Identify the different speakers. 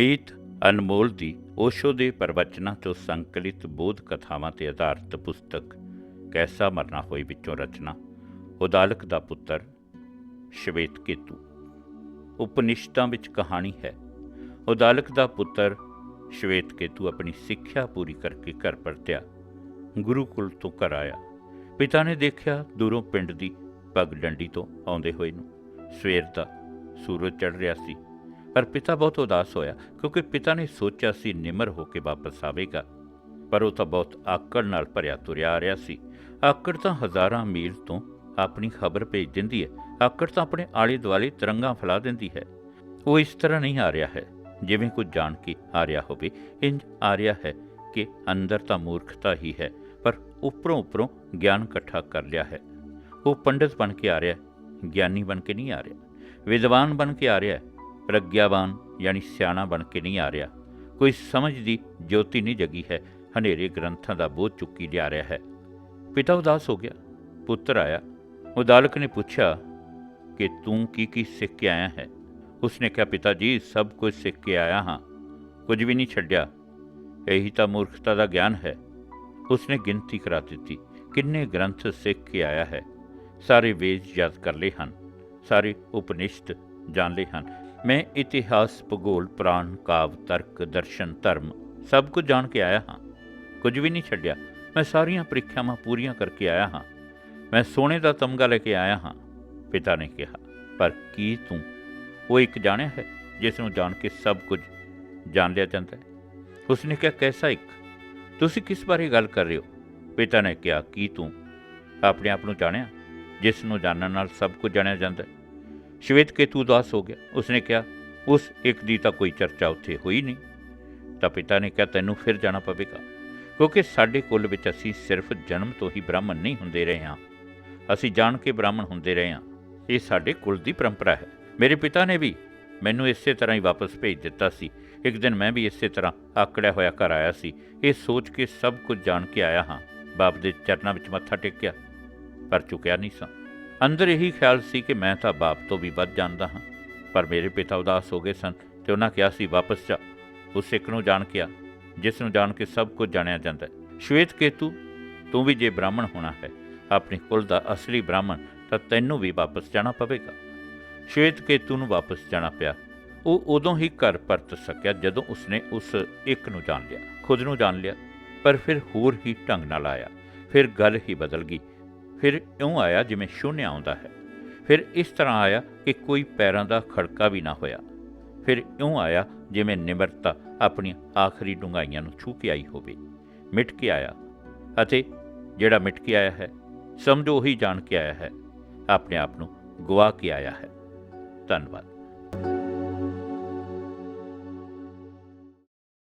Speaker 1: ਅਮੀਤ ਅਨਮੋਲ ਦੀ ਓਸ਼ੋ ਦੇ ਪ੍ਰਵਚਨਾਂ ਤੋਂ ਸੰਕਲਿਤ ਬੋਧ ਕਥਾਵਾਂ ਤੇ ਆਧਾਰਿਤ ਪੁਸਤਕ, ਕੈਸਾ ਮਰਨਾ ਹੋਈ ਵਿੱਚੋਂ ਰਚਨਾ, ਉਦਾਲਕ ਦਾ ਪੁੱਤਰ, ਸ਼ਵੇਤ ਕੇਤੂ। ਉਪਨਿਸ਼ਦਾਂ ਵਿੱਚ ਕਹਾਣੀ ਹੈ, ਉਦਾਲਕ ਦਾ ਪੁੱਤਰ, ਸ਼ਵੇਤ ਕੇਤੂ ਆਪਣੀ ਸਿੱਖਿਆ ਪੂਰੀ ਕਰਕੇ ਘਰ ਪਰਤਿਆ ਗੁਰੂਕੁਲ ਤੋਂ ਘਰ ਆਇਆ। ਪਿਤਾ ਨੇ ਦੇਖਿਆ ਦੂਰੋਂ ਪਿੰਡ ਦੀ ਪੱਗ ਡੰਡੀ ਤੋਂ ਆਉਂਦੇ ਹੋਏ ਨੂੰ, ਸਵੇਰ ਦਾ ਸੂਰਜ ਚੜ ਰਿਹਾ ਸੀ। ਪਰ ਪਿਤਾ ਬਹੁਤ ਉਦਾਸ ਹੋਇਆ, ਕਿਉਂਕਿ ਪਿਤਾ ਨੇ ਸੋਚਿਆ ਸੀ ਨਿਮਰ ਹੋ ਕੇ ਵਾਪਸ ਆਵੇਗਾ। ਪਰ ਉਹ ਤਾਂ ਬਹੁਤ ਆਕੜ ਨਾਲ ਭਰਿਆ ਤੁਰਿਆ ਆ ਰਿਹਾ ਸੀ। ਆਕੜ ਤਾਂ ਹਜ਼ਾਰਾਂ ਮੀਲ ਤੋਂ ਆਪਣੀ ਖਬਰ ਭੇਜ ਦਿੰਦੀ ਹੈ। ਆਕੜ ਤਾਂ ਆਪਣੇ ਆਲੇ ਦੁਆਲੇ ਤਿਰੰਗਾ ਫੈਲਾ ਦਿੰਦੀ ਹੈ। ਉਹ ਇਸ ਤਰ੍ਹਾਂ ਨਹੀਂ ਆ ਰਿਹਾ ਹੈ। ਜਿਵੇਂ ਕੁਝ ਜਾਣ ਕੇ ਆ ਰਿਹਾ ਹੋਵੇ, ਇੰਜ ਆ ਰਿਹਾ ਹੈ ਕਿ ਅੰਦਰ ਤਾਂ ਮੂਰਖਤਾ ਹੀ ਹੈ, ਪਰ ਉੱਪਰੋਂ ਉੱਪਰੋਂ ਗਿਆਨ ਇਕੱਠਾ ਕਰ ਲਿਆ ਹੈ। ਉਹ ਪੰਡਿਤ ਬਣ ਕੇ ਆ ਰਿਹਾ ਗਿਆਨੀ ਬਣ ਕੇ ਨਹੀਂ ਆ ਰਿਹਾ, ਵਿਦਵਾਨ ਬਣ ਕੇ ਆ ਰਿਹਾ ਪ੍ਰਗਿਆਵਾਨ ਯਾਨੀ ਸਿਆਣਾ ਬਣ ਕੇ ਨਹੀਂ ਆ ਰਿਹਾ। ਕੋਈ ਸਮਝ ਦੀ ਜੋਤੀ ਨਹੀਂ ਜਗੀ ਹੈ। ਹਨੇਰੇ ਗ੍ਰੰਥਾਂ ਦਾ ਬੋਝ ਚੁੱਕੀ ਲਿਆ ਰਿਹਾ ਹੈ। ਪਿਤਾ ਉਦਾਸ ਹੋ ਗਿਆ। ਪੁੱਤਰ ਆਇਆ। ਉਦਾਲਕ ਨੇ ਪੁੱਛਿਆ ਕਿ ਤੂੰ ਕੀ ਕੀ ਸਿੱਖ ਕੇ ਆਇਆ ਹੈ? ਉਸਨੇ ਕਿਹਾ, ਪਿਤਾ ਜੀ, ਸਭ ਕੁਝ ਸਿੱਖ ਕੇ ਆਇਆ ਹਾਂ। ਕੁਝ ਵੀ ਨਹੀਂ ਛੱਡਿਆ। ਇਹੀ ਤਾਂ ਮੂਰਖਤਾ ਦਾ ਗਿਆਨ ਹੈ। ਉਸਨੇ ਗਿਣਤੀ ਕਰਾ ਦਿੱਤੀ। ਕਿੰਨੇ ਗ੍ਰੰਥ ਸਿੱਖ ਕੇ ਆਇਆ ਹੈ? ਸਾਰੇ ਵੇਦ ਯਾਦ ਕਰ ਲਏ ਹਨ। ਸਾਰੇ ਉਪਨਿਸ਼ਦ ਜਾਣ ਲਏ ਹਨ। ਮੈਂ ਇਤਿਹਾਸ, ਭੂਗੋਲ, ਪ੍ਰਾਣ, ਕਾਵ, ਤਰਕ, ਦਰਸ਼ਨ, ਧਰਮ ਸਭ ਕੁਝ ਜਾਣ ਕੇ ਆਇਆ ਹਾਂ। ਕੁਝ ਵੀ ਨਹੀਂ ਛੱਡਿਆ। ਮੈਂ ਸਾਰੀਆਂ ਪ੍ਰੀਖਿਆਵਾਂ ਪੂਰੀਆਂ ਕਰਕੇ ਆਇਆ ਹਾਂ। ਮੈਂ ਸੋਨੇ ਦਾ ਤਮਗਾ ਲੈ ਕੇ ਆਇਆ ਹਾਂ, ਪਿਤਾ ਨੇ ਕਿਹਾ। ਪਰ ਕੀ ਤੂੰ? ਉਹ ਇੱਕ ਜਾਣਿਆ ਹੈ, ਜਿਸ ਨੂੰ ਜਾਣ ਕੇ ਸਭ ਕੁਝ ਜਾਣ ਲਿਆ ਜਾਂਦਾ ਹੈ। ਉਸਨੇ ਕਿਹਾ, ਕੈਸਾ ਇੱਕ? ਤੁਸੀਂ ਕਿਸ ਬਾਰੇ ਗੱਲ ਕਰ ਰਹੇ ਹੋ? ਪਿਤਾ ਨੇ ਕਿਹਾ, ਕੀ ਤੂੰ? ਆਪਣੇ ਆਪ ਨੂੰ ਜਾਣਿਆ? ਜਿਸ ਨੂੰ ਜਾਣਨ ਨਾਲ ਸਭ ਕੁਝ ਜਾਣਿਆ ਜਾਂਦਾ ਹੈ? ਸ਼ਵੇਤ ਕੇਤੂ ਉਦਾਸ ਹੋ ਗਿਆ ਉਸਨੇ ਕਿਹਾ ਉਸ ਇੱਕ ਦੀ ਤਾਂ ਕੋਈ ਚਰਚਾ ਉੱਥੇ ਹੋਈ ਨਹੀਂ ਤਾਂ ਪਿਤਾ ਨੇ ਕਿਹਾ ਤੈਨੂੰ ਫਿਰ ਜਾਣਾ ਪਵੇਗਾ ਕਿਉਂਕਿ ਸਾਡੇ ਕੁੱਲ ਵਿੱਚ ਅਸੀਂ ਸਿਰਫ ਜਨਮ ਤੋਂ ਹੀ ਬ੍ਰਾਹਮਣ ਨਹੀਂ ਹੁੰਦੇ ਰਹੇ ਹਾਂ ਅਸੀਂ ਜਾਣ ਕੇ ਬ੍ਰਾਹਮਣ ਹੁੰਦੇ ਰਹੇ ਹਾਂ ਇਹ ਸਾਡੇ ਕੁੱਲ ਦੀ ਪਰੰਪਰਾ ਹੈ ਮੇਰੇ ਪਿਤਾ ਨੇ ਵੀ ਮੈਨੂੰ ਇਸੇ ਤਰ੍ਹਾਂ ਹੀ ਵਾਪਸ ਭੇਜ ਦਿੱਤਾ ਸੀ ਇੱਕ ਦਿਨ ਮੈਂ ਵੀ ਇਸੇ ਤਰ੍ਹਾਂ ਆਕੜਿਆ ਹੋਇਆ ਘਰ ਆਇਆ ਸੀ ਇਹ ਸੋਚ ਕੇ ਸਭ ਕੁਝ ਜਾਣ ਕੇ ਆਇਆ ਹਾਂ ਬਾਪ ਦੇ ਚਰਨਾਂ ਵਿੱਚ ਮੱਥਾ ਟੇਕਿਆ ਪਰ ਚੁੱਕਿਆ ਨਹੀਂ ਸਾਂ ਅੰਦਰ ਇਹੀ ਖਿਆਲ ਸੀ ਕਿ ਮੈਂ ਤਾਂ ਬਾਪ ਤੋਂ ਵੀ ਵੱਧ ਜਾਣਦਾ ਹਾਂ। ਪਰ ਮੇਰੇ ਪਿਤਾ ਉਦਾਸ ਹੋ ਗਏ ਸਨ ਤੇ ਉਹਨਾਂ ਕਿਹਾ ਸੀ, ਵਾਪਸ ਜਾ। ਉਸ ਸਿੱਖ ਨੂੰ ਜਾਣ ਕੇ ਆ, ਜਿਸ ਨੂੰ ਜਾਣ ਕੇ ਸਭ ਕੁਝ ਜਾਣਿਆ ਜਾਂਦਾ ਹੈ। ਸ਼ਵੇਤ ਕੇਤੂ, ਤੂੰ ਵੀ ਜੇ ਬ੍ਰਾਹਮਣ ਹੋਣਾ ਹੈ, ਆਪਣੇ ਕੁਲ ਦਾ ਅਸਲੀ ਬ੍ਰਾਹਮਣ, ਤਾਂ ਤੈਨੂੰ ਵੀ ਵਾਪਸ ਜਾਣਾ ਪਵੇਗਾ। ਸ਼ਵੇਤ ਕੇਤੂ ਨੂੰ ਵਾਪਸ ਜਾਣਾ ਪਿਆ। ਉਹ ਉਦੋਂ ਹੀ ਘਰ ਪਰਤ ਸਕਿਆ ਜਦੋਂ ਉਸਨੇ ਉਸ ਇੱਕ ਨੂੰ ਜਾਣ ਲਿਆ, ਖੁਦ ਨੂੰ ਜਾਣ ਲਿਆ, ਪਰ ਫਿਰ ਹੋਰ ਹੀ ਢੰਗ ਨਾਲ ਆਇਆ। ਫਿਰ ਗੱਲ ਹੀ ਬਦਲ ਗਈ। ਫਿਰ ਇਉਂ ਆਇਆ ਜਿਵੇਂ ਸ਼ੂਨਿਆ ਆਉਂਦਾ ਹੈ। ਫਿਰ ਇਸ ਤਰ੍ਹਾਂ ਆਇਆ ਕਿ ਕੋਈ ਪੈਰਾਂ ਦਾ ਖੜਕਾ ਵੀ ਨਾ ਹੋਇਆ। ਫਿਰ ਇਉਂ ਆਇਆ ਜਿਵੇਂ ਨਿਮਰਤਾ ਆਪਣੀਆਂ ਆਖਰੀ ਡੁੰਗਾਈਆਂ ਨੂੰ ਛੂ ਕੇ ਆਈ ਹੋਵੇ। ਮਿਟ ਕੇ ਆਇਆ ਅਤੇ ਜਿਹੜਾ ਮਿਟ ਕੇ ਆਇਆ ਹੈ, ਸਮਝੋ ਉਹੀ ਜਾਣ ਕੇ ਆਇਆ ਹੈ, ਆਪਣੇ ਆਪ ਨੂੰ ਗਵਾ ਕੇ ਆਇਆ ਹੈ। ਧੰਨਵਾਦ।